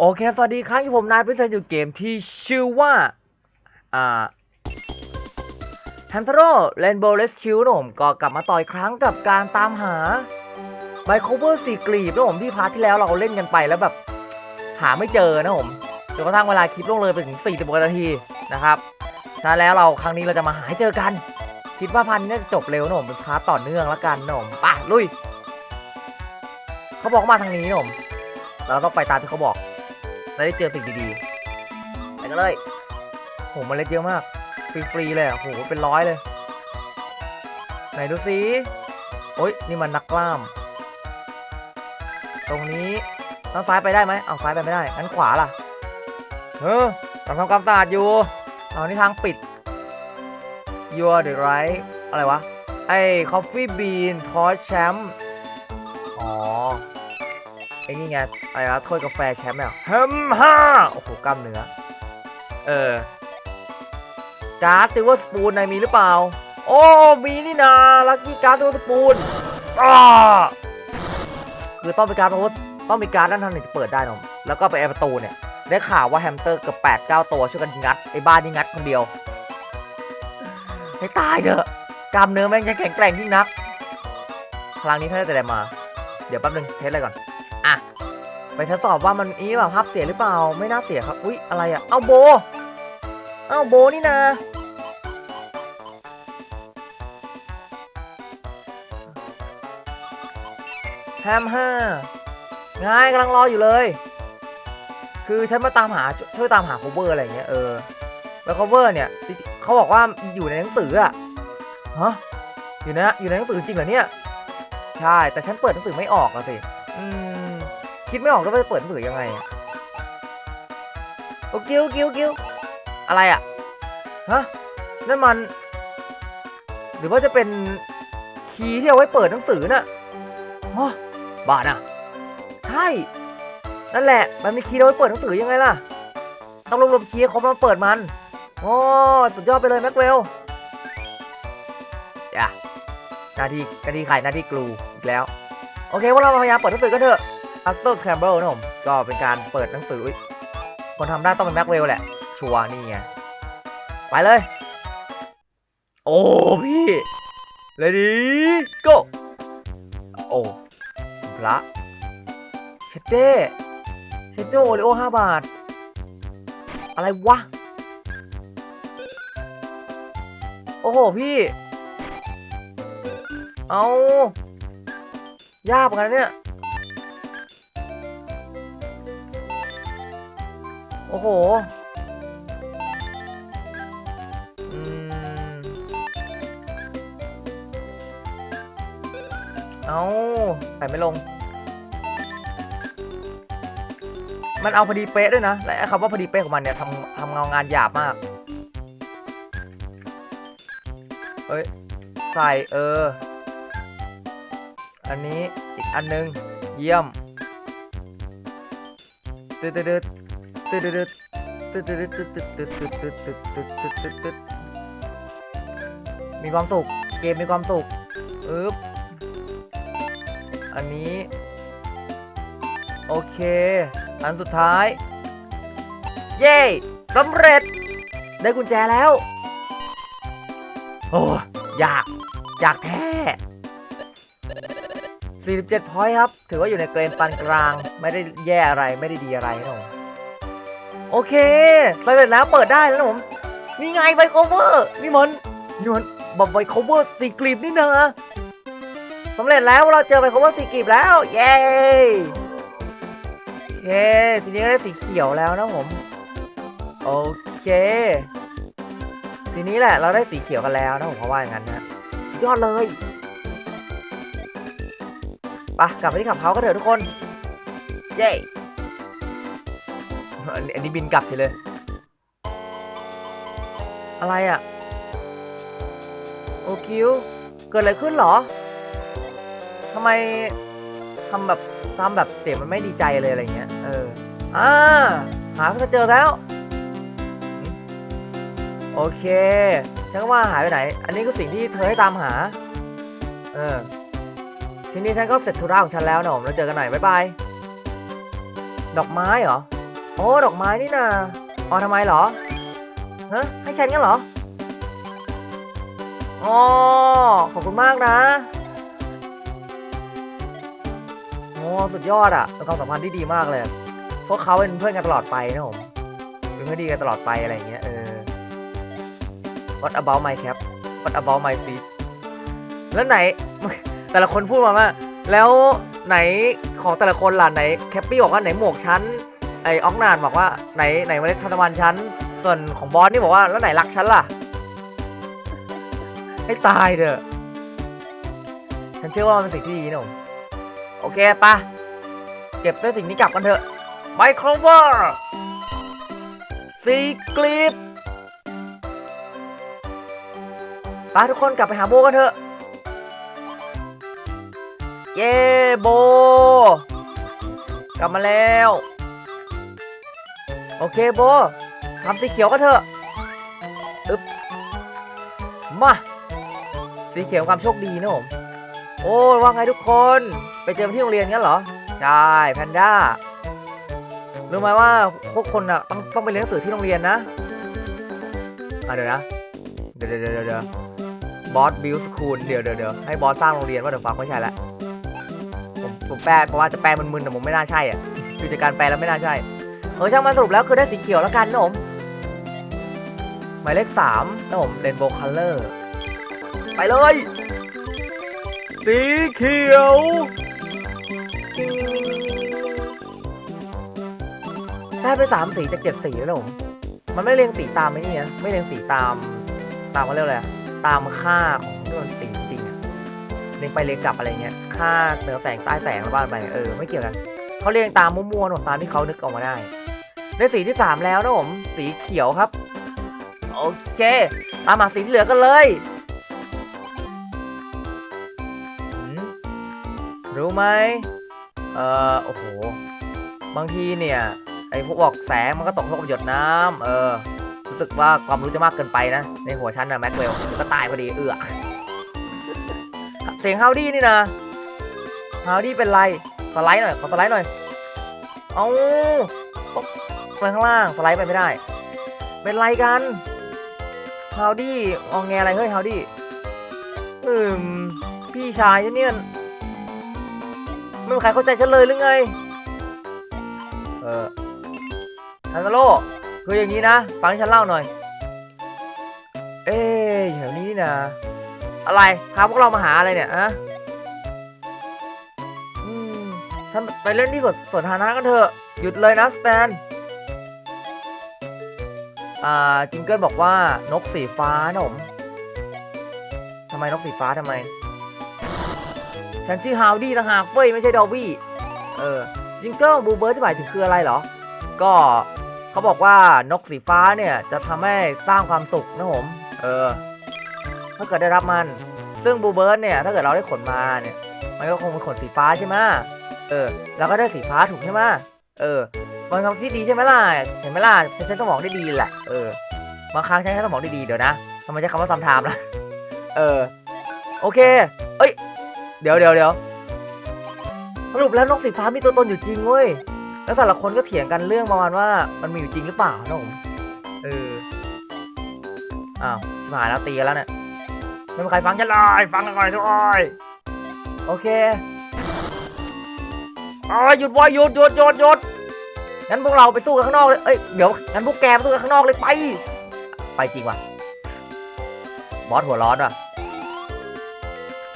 โอเค สวัสดีครับที่ผมนายพิเศษอยู่เกมที่ชื่อว่า อ่า h a m t e r o Rainbow Rescue นะผมก็กลับมาต่ออีกครั้งกับการตามหาไบโคเวอร์สี่กลีบนะผมที่พาร์ทที่แล้วเราเล่นกันไปแล้วแบบ หาไม่เจอนะผมจนกระทั่งเวลาคลิปลงเลยไปถึง40กว่านาทีนะครับฉะนั้นแล้วเราครั้งนี้เราจะมาหาให้เจอกัน คิดว่าพันนี้จะจบเร็วนะผมเป็นพาร์ทต่อเนื่องแล้วกันนะผมไป่ะลุย เขาบอกมาทางนี้นะผมเราต้องไปตามที่เขาบอก แล้วได้เจอสิ่งดีๆไปกันเลยโหมันเล็ดเยอะมาก ฟรีๆเลยอะโหเป็นร้อยเลย ไหนดูสิโอ๊ยนี่มันนักกล้าม ตรงนี้ทางซ้ายไปได้ไหมเอาซ้ายไปไม่ได้งั้นขวาล่ะเออทำทำความสะอาดอยู่เอานี่ทางปิด you are the right อะไรวะ ไอ้ coffee bean torch champ อ๋อ ไอ้นี่ไงอะไรวะถ้วยกาแฟแชมป์เนี่ยฮัมฮ่าโอ้โหกล้ามเนื้อ เออ การ์ดซิลเวอร์สปูนนายมีหรือเปล่า โอ้ มีนี่นาลัคกี้การ์ดซิลเวอร์สปูนอ้าคือต้องเป็นการ์ดเพราะว่าต้องมีการ์ดด้านทางหนึ่งจะเปิดได้เนอะแล้วก็ไปไอประตูเนี่ย ได้ข่าวว่าแฮมสเตอร์เกือบแปดเก้าตัวช่วยกันงัดไอ้บ้านนี่งัดคนเดียวให้ตายเถอะกล้ามเนื้อแม่งยังแข็งแกร่งยิ่งนัก ครั้งนี้ถ้าได้แต่ได้มา เดี๋ยวแป๊บนึงเทสอะไรก่อนอะ ไปทดสอบว่ามันอีแบบภาพเสียหรือเปล่า ไม่น่าเสียครับ อุ๊ย อะไรอะเอาโบ เอาโบนี่นะ แฮมห้าง่ายกำลังรออยู่เลย คือฉันมาตามหาช่วยตามหา cover อะไรอย่างเงี้ยเออ แล้ว cover เนี่ยเขาบอกว่าอยู่ในหนังสืออะฮะอยู่ในอยู่ในหนังสือจริงเหรอเนี่ย ใช่ แต่ฉันเปิดหนังสือไม่ออกอะสิ อืม คิดไม่ออกด้วว่าจะเปิดหนังสือยังไงอะโอ้กิ้วกิ้วกิ้วอะไรอะฮะนั่นมัน หรือว่าจะเป็นคีย์ที่เอาไว้เปิดหนังสือน่ะฮะบ้าน่ะใช่นั่นแหละ มันมีคีย์เอาไว้เปิดหนังสือยังไงล่ะ ต้องรวบรวมคีย์ครบแล้วมาเปิดมันโอ้สุดยอดไปเลยแม็กเวลจ้ะหน้าที่หน้าที่ใครหน้าที่กลูอีกแล้ว โอเคพวกเรามาพยายามเปิดหนังสือกันเถอะ a s t r o Scramble นะผมก็เป็นการเปิดหนังสือ คนทำได้ต้องเป็นแม็กเวลแหละ ชัวร์นี่ไง ไปเลย โอ้พี่ ready go โอ้พระเชดเด้เชดโดโอริโอห้าบาท อะไรวะ โอ้โหพี่ เอายากเหมือนกันเนี่ย โอ้โหอืมเอาใส่ไม่ลง มันเอาพอดีเป๊ะด้วยนะ และคำว่าพอดีเป๊ะของมันเนี่ยทำทำเงางานหยาบมาก เอ้ย ใส่เออ อันนี้อีกอันนึง เยี่ยมตึ๊ดตึ๊ด ตึ๊ดตึ๊ดตึ๊ดตึ๊ดตึ๊ดตึ๊ดตึ๊ดตึ๊ดตึ๊ดตึ๊ดตึ๊ดตึ๊ดตึ๊ดมีความสุข เกมมีความสุขอึ๊บอันนี้ โอเค อันสุดท้าย เย้สำเร็จ ได้กุญแจแล้ว โอ้อยาก อยากแท้ 47พอยต์ครับ ถือว่าอยู่ในเกรนปานกลาง ไม่ได้แย่อะไร ไม่ได้ดีอะไรนะผม โอเคสำเร็จแล้วเปิดได้แล้วผมนี่ไงไบโคเวอร์นี่มันนี่มันบบไบโคเวอร์สี่กลีบนี่นะสำเร็จแล้วเราเจอไบโคเวอร์สี่กลีบแล้วเย้โอเคทีนี้ได้สีเขียวแล้วนะผมโอเคทีนี้แหละเราได้สีเขียวกันแล้วนะผมเพราะว่าอย่างนั้นนะยอดเลยไปะกลับไปที่ขับเขาก็เถอะทุกคน เย้ อันนี้อันนี้บินกลับเฉยเลย อะไรอะ่ะ โอคิว เกิดอะไรขึ้นหรอทำไมทำแบบทำแบบเสียงมันไม่ดีใจเลยอะไรเงี้ย เออ อ่า หาเพื่อเจอแล้ว โอเค ฉันก็ว่าหายไปไหน อันนี้ก็สิ่งที่เธอให้ตามหา เออ ทีนี้ฉันก็เสร็จธุระของฉันแล้วนะผมแล้วเจอกันหน่อยบ๊ายบาย ดอกไม้เหรอ โอ้ดอกไม้นี่นาอ๋อทำไมเหรอฮะให้ฉันงั้นเหรออ๋อขอบคุณมากนะโอ้สุดยอดอะเป็นความสัมพันธ์ที่ดีมากเลย พวกเขาเป็นเพื่อนกันตลอดไปนะผมเป็นเพื่อนดีกันตลอดไปอะไรเงี้ยเออ What about my cap What about my feet แล้วไหน แต่ละคนพูดมาว่า แล้วไหนของแต่ละคนล่ะไหนแคปปี้บอกว่าไหนหมวกชั้น ไอออกนานบอกว่าไหนไหนเมล็ดทานตะวันชั้นส่วนของบอสนี่บอกว่าแล้วไหนรักฉันล่ะ ให้ตายเถอะฉันเชื่อว่ามันเป็นสิ่งที่ดีนะผมโอเคปะเก็บด้วสิ่งนี้กลับกันเถอะไมโครเวอร์ซีกรีดไปทุกคนกลับไปหาโบกันเถอะ เย้โบ กลับมาแล้ว โอเคโบทำสีเขียวกันเถอะอึ๊บมาสีเขียวความโชคดีนะผมโอ้ว่าไงทุกคนไปเจอที่โรงเรียนงั้นเหรอใช่แพนด้ารู้ไหมว่าพวกคนอะต้องต้องไปเรียนหนังสือที่โรงเรียนนะอะเดี๋ยวนะเดี๋ยวเดี๋ยวเดี๋ยวเดี๋ยวบอสบิลสคูลเดี๋ยวเดี๋ยวเดี๋ยวให้บอสสร้างโรงเรียนว่าเดี๋ยวฟังไม่ใช่ละผมผมแปลเพราะว่าจะแปลมึนๆแต่ผมไม่น่าใช่อะคือจากการแปลแล้วไม่น่าใช่ เออช่างมันสรุปแล้วคือได้สีเขียวแล้วกันนะผมหมายเลขสามนะผมเรนโบว์คัลเลอร์ไปเลย สีเขียวได้ไปสามสีจากเจ็ดสีแล้วนะผมมันไม่เรียงสีตามไม่นี่นะไม่เรียงสีตามตามเขาเรียกอะไรตามค่าของที่มันสีจริงอะเรียงไปเรียงกลับอะไรเงี้ยค่าเหนือแสงใต้แสงอะไรบ้างไปเออไม่เกี่ยวกัน เขาเรียงตามมั่วๆหนตามที่เขานึกออกมาได้ ได้สีที่สามแล้วนะผม สีเขียวครับ โอเค ตามหาสีที่เหลือกันเลยรู้ไหมเออโอ้โห บางทีเนี่ย ไอ้พวกบอกแสงมันก็ตกลงกับหยดน้ำเออ รู้สึกว่าความรู้จะมากเกินไปนะ ในหัวฉันนะแม็กเวลก็ตายพอดีเอือเสียงฮาวดี้นี่นะฮาวดี้เป็นไร สไลด์หน่อยขอสไลด์หน่อย เอาไปข้างล่างสไลด์ไปไม่ได้ เป็นไรกันฮาวดี้งองแงอะไรเฮ้ยฮาวดี้อืมพี่ชายฉันเนี่ยไม่มีใครเข้าใจฉันเลยหรือไง เออฮันมาโลคืออย่างนี้นะ ฟังฉันเล่าหน่อย เอ๊ะแถวนี้นี่นะอะไรพาพวกเรามาหาอะไรเนี่ยอะ ฉันไปเล่นที่สวนสวนสาธารณะกันเถอะ หยุดเลยนะสแตน อ่า จิงเกิลบอกว่านกสีฟ้านะผมทำไมนกสีฟ้าทำไม ฉันชื่อฮาวดี้ต่างหากเฟ้ยไม่ใช่ดอวี่ เออ จิงเกิลบูเบิร์ดที่หมายถึงคืออะไรเหรอ ก็เขาบอกว่านกสีฟ้าเนี่ยจะทำให้สร้างความสุขนะผม เออ ถ้าเกิดได้รับมัน ซึ่งบูเบิร์ดเนี่ยถ้าเกิดเราได้ขนมาเนี่ย มันก็คงเป็นขนสีฟ้าใช่ไหม เออ แล้วก็ได้สีฟ้าถูกใช่ไหมเออมันคำที่ดีใช่ไหมล่ะ เห็นไหมล่ะใช้สมองได้ดีแหละ เออ บางครั้งใช้สมองได้ดีเดี๋ยวนะทำไมใช้คำว่าซัมไทม์ล่ะ เออ โอเค เอ้ย เดี๋ยวเดี๋ยวเดี๋ยวสรุปแล้วนกสีฟ้ามีตัวตนอยู่จริงเว้ย แล้วแต่ละคนก็เถียงกันเรื่องประมาณว่ามันมีอยู่จริงหรือเปล่านะผมเออ อ้าวชิบหายแล้วตีแล้วเนี่ยไม่มีใครฟังฉันเลยฟังกันหน่อยทุกคนโอเค อ๋อหยุดวอยหยุดหยุดหยุดหยุดงั้นพวกเราไปสู้กันข้างนอกเลยเอ้ยเดี๋ยวงั้นพวกแกไปสู้กันข้างนอกเลยไปไปจริงว่ะบอสหัวร้อนว่ะ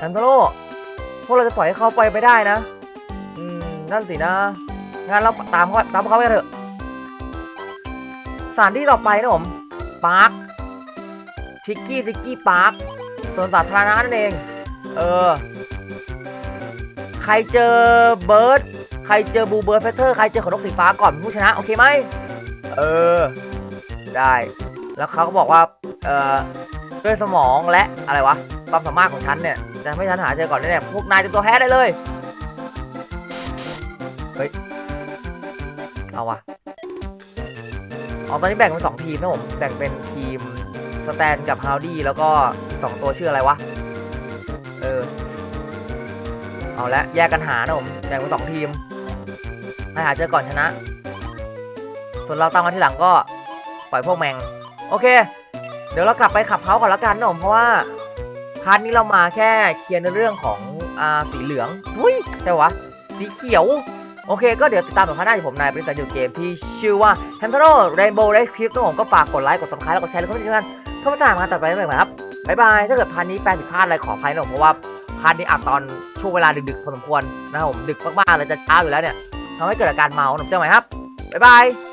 ฮันโตโร่พวกเราจะปล่อยให้เขาไปไปได้นะ อืมนั่นสินะงั้นเราตามเขาตามเขาไปเถอะสถานที่ต่อไปนะผมปาร์คชิกกี้ซิกกี้ปาร์คสวนสาธารณะนั่นเอง เออ ใครเจอเบิร์ด ใครเจอบูเบิร์ดแพทเทอร์ใครเจอขนนกสีฟ้าก่อนผู้ชนะโอเคไหมเออ ได้ แล้วเขาก็บอกว่า เอ่อ ด้วยสมองและอะไรวะ ความสามารถของฉันเนี่ย จะทำให้ฉันหาเจอก่อนแน่ๆพวกนายจะตัวแพ้ได้เลย เฮ้ย เอาวะอ๋อตอนนี้แบ่งเป็นสองทีมนะผม แบ่งเป็นทีมสแตนกับฮาวดี้แล้วก็สองตัวชื่ออะไรวะ เออ เอาละแยกกันหานะผม แบ่งเป็นสองทีม ให้หาเจอก่อนชนะ ส่วนเราตามมาทีหลังก็ปล่อยพวกแมง โอเค เดี๋ยวเรากลับไปขับเฮาก่อนละกันนะผมเพราะว่าพาร์ทนี้เรามาแค่เคลียร์ในเรื่องของอ่าสีเหลืองหุ้ยใช่วะสีเขียวโอเค ก็เดี๋ยวติดตามกับพาร์ทหน้าที่ผมนายบริษัทอยู่เกมที่ชื่อว่า h a m p e r o Rainbow Red Clip นะผมก็ฝากกดไลค์ กด subscribe แล้วกดแชร์แล้วก็ที่สำคัญเข้ามาตามงานต่อไปได้ไหมครับ บ๊ายบาย ถ้าเกิดพาร์ทนี้แฟนผิดพลาดอะไรขออภัยนะผมเพราะว่าพาร์ทนี้อัดตอนช่วงเวลาดึกๆพอสมควรนะครับผมดึกมากๆเลยจะเช้าอยู่แล้วเนี่ย ทำให้เกิดอาการเมาหนุ่มเจ้าไหมครับ บ๊ายบาย